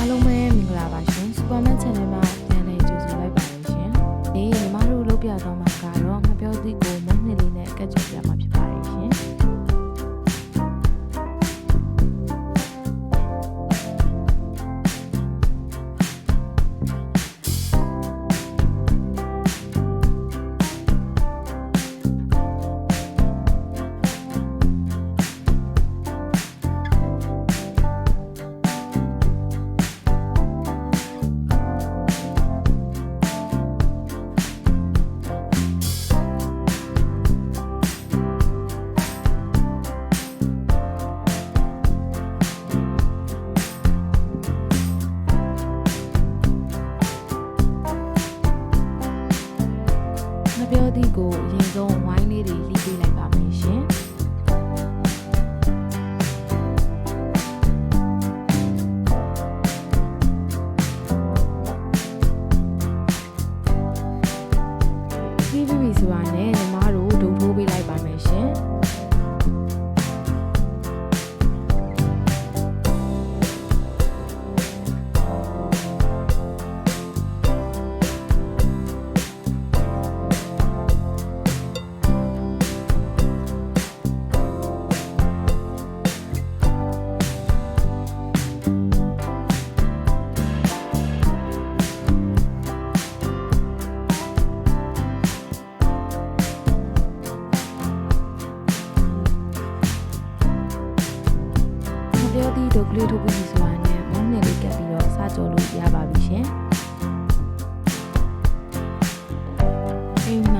အားလုံးပဲမင်္ဂလာပါရှင် Superman Channel မှာ ပြောသည့်ကိုအရင်ဆုံးဝိုင်းလေးတွေလှီးပေးလိုက်ပါမယ်ရှင်ပြီးပြီဆိုတာနဲ့ ကျော်ကလေးထုတ်ပြီးဆိုတာနဲ့ဘုန်းနဲ့လေးကပ်ပြီးတော့စာကျော်လို့ရပါပြီရှင်။အိမ်မှာ